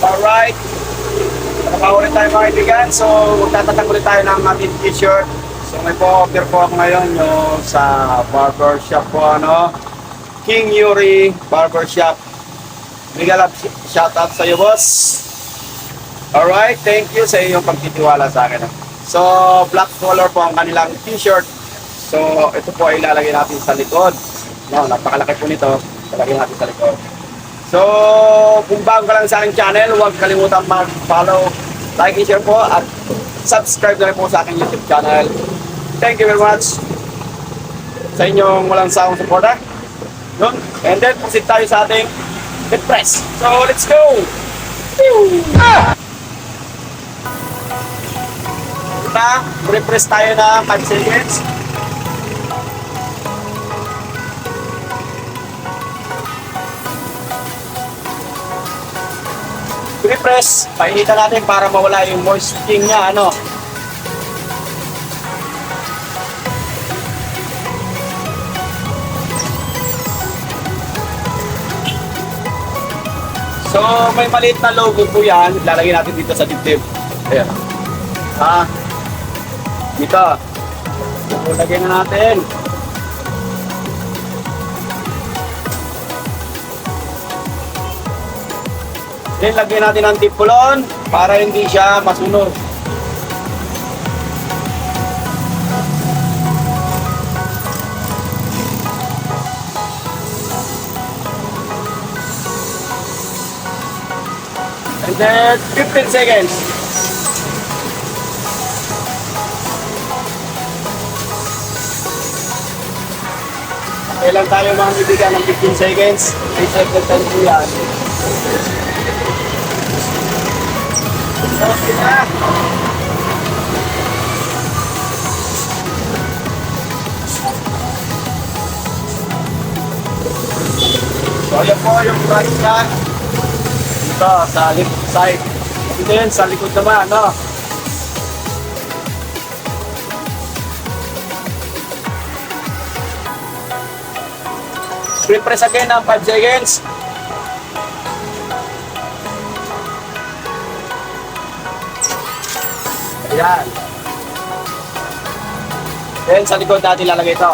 Alright. Nakaulit tayo mga kaibigan. So, magtatatang ulit tayo ng ating t-shirt. So, may po-offer po ako ngayon yung sa barber shop po, ano. King Yuri Barber Shop. Bigyan lang shoutout sa iyo, boss. Alright, thank you sa iyong pagtitiwala sa akin. So, black color po ang kanilang t-shirt. So, ito po ay ilalagay natin sa likod. No, napakalaki po nito. Ilalagay natin sa likod. So, kung bago ka lang sa aking channel, huwag kalimutan mag-follow, like, and share po, at subscribe na rin po sa aking YouTube channel. Thank you very much sa inyong walang sawang suporta. Yun. And then, proceed tayo sa ating hit press. So, let's go! Ah! Ito, repress tayo na 5 seconds. Repress, painitan natin para mawala yung moist skin niya, ano. So, may maliit na logo po yan. Lalagay natin dito sa dibdib. Ayan. Ha? Dito. So, lagyan na natin. Then, lagyan natin ng tipulon para hindi siya masunog. And then, 15 seconds. Kailan tayo mga bibigyan ng 15 seconds? Recycle time po yan. So, ayan po yung front niya. Dito, sa left side. Dito yun, sa likod naman, no? Screen press again ng 5 seconds. Ayan. Then sa likod natin lalagay ito.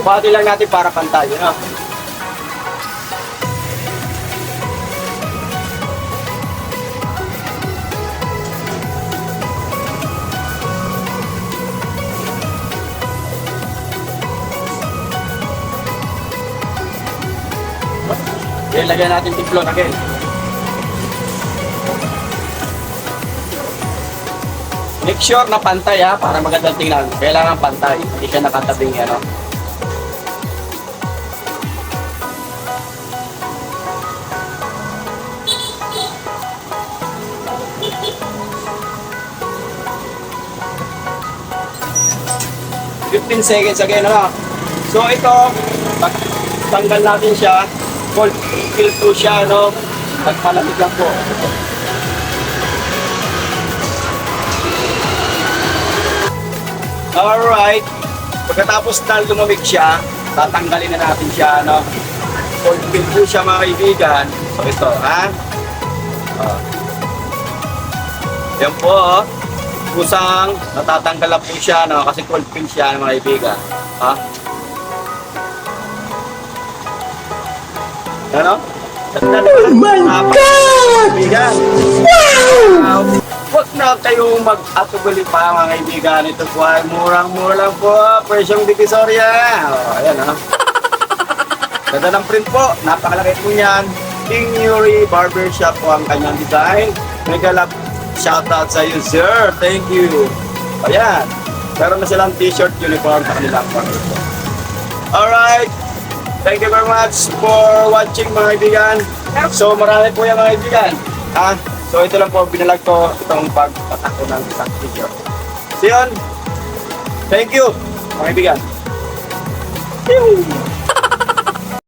Bumati lang natin para pantay, no? Then lagyan natin tiplon again. Make sure na pantay ha, para magandang tingnan. Kailangan pantay, hindi siya nakatabing ano. Fifteen seconds again, ano? So ito, tanggal natin siya, cold kill po siya, no? Pagpalamig lang po. Alright. Pagkatapos na lumamig siya, tatanggalin na natin siya, no? Cold kill po siya, mga kaibigan. So ito, ha? Oh. Yan po, oh. Kusang natatanggal na po siya, no? Kasi cold kill siya, mga kaibigan. Ha? Ano? Oh my God! Kaibigan. Wow! Huwag na kayong mag-atubali pa mga kaibigan. Ito po ay murang-mura lang po. Presyong Divisoria. O, ayan ha. Ganda ng print po. Napakalaki po niyan. King Yuri Barbershop po ang kanyang design. Mega love shoutout sa iyo, sir. Thank you. Ayan. Meron na silang t-shirt uniform sa kanilang pangit. Alright. Thank you very much for watching mga kaibigan. So marami po yan mga kaibigan. Ha? So ito lang po binalag ko itong pagtatako ng isang t-shirt. So yun. Thank you mga kaibigan. Pew!